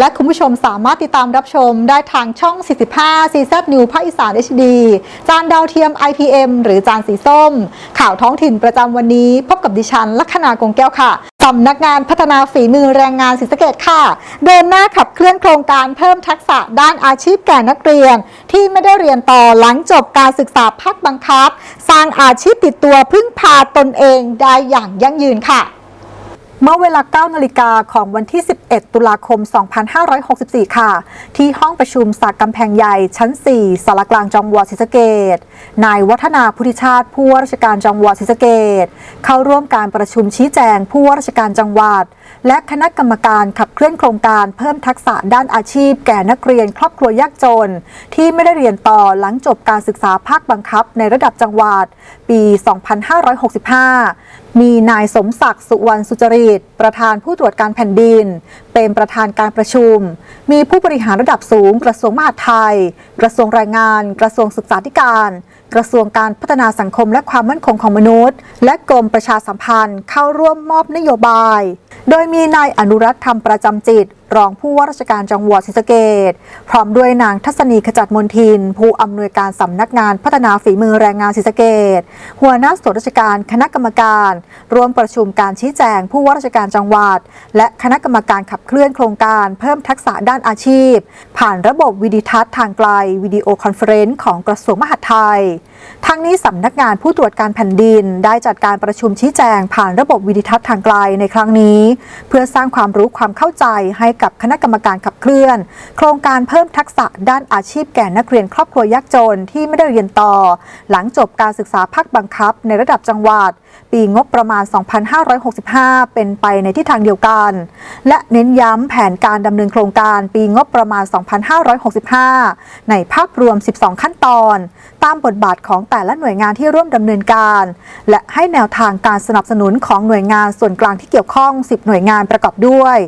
และคุณผู้ชมสามารถติดตามรับชมได้ทางช่อง 45 CZ New ภาคอีสาน HD จานดาวเทียม IPM หรือจานสีส้ม ข่าวท้องถิ่นประจำวันนี้พบกับดิฉันลัคนากงแก้วค่ะสำนักงานพัฒนาฝีมือแรงงานศรีสะเกดค่ะ เดินหน้าขับเคลื่อนโครงการเพิ่มทักษะด้านอาชีพแก่นักเรียน ที่ไม่ได้เรียนต่อหลังจบการศึกษาภาคบังคับ สร้างอาชีพติดตัวพึ่งพาตนเองได้อย่างยั่งยืนค่ะ เมื่อเวลา 9 นาฬิกาของวันที่ 11 ตุลาคม 2564 ค่ะ ที่ห้องประชุมสากกำแพงใหญ่ชั้น 4สารกลางจังหวัดศรีสะเกดนายวัฒนาพุทธิชาติผู้ว่าราชการจังหวัดศรีสะเกดเข้าร่วมการประชุมชี้แจงผู้ว่าราชการจังหวัด และคณะกรรมการขับเคลื่อนโครงการเพิ่มทักษะด้านอาชีพ แก่นักเรียนครอบครัวยากจน ที่ไม่ได้เรียนต่อหลังจบการศึกษาภาคบังคับในระดับจังหวัด ปี 2565 มีนายสมศักดิ์สุวรรณสุจริต ประธานผู้ตรวจการแผ่นดิน เป็นประธานการประชุม มีผู้บริหารระดับสูง กระทรวงมหาดไทย กระทรวงแรงงาน กระทรวงศึกษาธิการ กระทรวงการพัฒนาสังคมและความมั่นคงของมนุษย์ และกรมประชาสัมพันธ์เข้าร่วมมอบนโยบาย โดยมีนายอนุรัตน์ธรรมประจำจิต รองผู้ว่าราชการจังหวัดศรีสะเกดพร้อมด้วยนางทัศนีขจัดมนทิน ผู้อำนวยการสำนักงานพัฒนาฝีมือแรงงานศรีสะเกดหัวหน้าส่วนราชการคณะกรรมการ ร่วมประชุมการชี้แจงผู้ว่าราชการจังหวัด และคณะกรรมการขับเคลื่อนโครงการเพิ่มทักษะด้านอาชีพ ผ่านระบบวิดิทัศน์ทางไกลวิดีโอคอนเฟรนซ์ของกระทรวงมหาดไทย ทั้งนี้สำนักงานผู้ตรวจการแผ่นดิน ได้จัดการประชุมชี้แจงผ่านระบบวิดิทัศน์ทางไกลในครั้งนี้ เพื่อสร้างความรู้ความเข้าใจให้กับคณะกรรมการขับเคลื่อน โครงการเพิ่มทักษะด้านอาชีพแก่นักเรียนครอบครัวยากจนที่ไม่ได้เรียนต่อ หลังจบการศึกษาภาคบังคับในระดับจังหวัด ปีงบประมาณ 2565 เป็นไปในทิศทางเดียวกัน และเน้นย้ำแผนการดำเนินโครงการปีงบประมาณ 2565 ในภาพรวม 12 ขั้นตอน ตามบทบาทของแต่ละหน่วยงานที่ร่วมดำเนินการ และให้แนวทางการสนับสนุนของหน่วยงานส่วนกลางที่เกี่ยวข้อง 10 หน่วยงานประกอบด้วย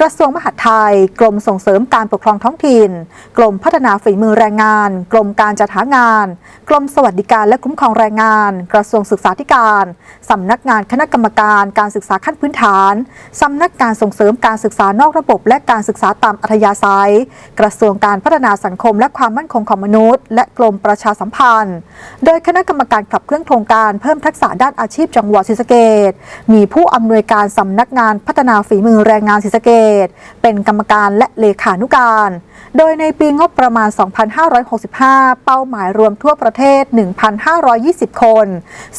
กระทรวงมหาดไทย กรมส่งเสริมการปกครองท้องถิ่น กรมพัฒนาฝีมือแรงงาน กรมการจัดหางาน กรมสวัสดิการและคุ้มครองแรงงาน กระทรวงศึกษาธิการสำนักงานคณะกรรมการการศึกษาขั้นพื้นฐานสำนักงานส่งเสริมการศึกษานอกระบบ และการศึกษาตามอัธยาศัย กระทรวงการพัฒนาสังคม และความมั่นคงของมนุษย์ และกรมประชาสัมพันธ์ โดยคณะกรรมการขับเคลื่อนโครงการเพิ่มทักษะด้านอาชีพจังหวัดศรีสะเกดมีผู้อำนวยการสำนักงานพัฒนาฝีมือแรงงานศรีสะเกดเป็นกรรมการและเลขานุการ โดยในปีงบประมาณ 2565 เป้าหมายรวมทั่วประเทศ1,520 คน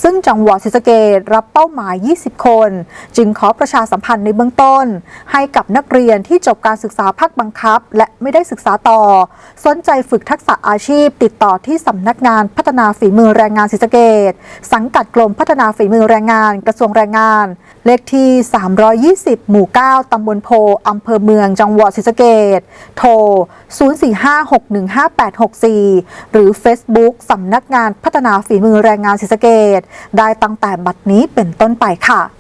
ซึ่งจังหวัดศรีสะเกดรับเป้าหมาย 20 คน จึงขอประชาสัมพันธ์ในเบื้องต้น ให้กับนักเรียนที่จบการศึกษาภาคบังคับ และไม่ได้ศึกษาต่อ สนใจฝึกทักษะอาชีพ ติดต่อที่สำนักงานพัฒนาฝีมือแรงงานศรีสะเกดสังกัดกรมพัฒนาฝีมือแรงงานกระทรวงแรงงาน เลขที่ 320 หมู่ 9 ตำบลโพ อำเภอเมือง จังหวัดศรีสะเกดโทร 0456158864 หรือ Facebook สำนักงานพัฒนาฝีมือแรงงานศรีสะเกดได้ตั้งแต่บัดนี้เป็นต้นไปค่ะ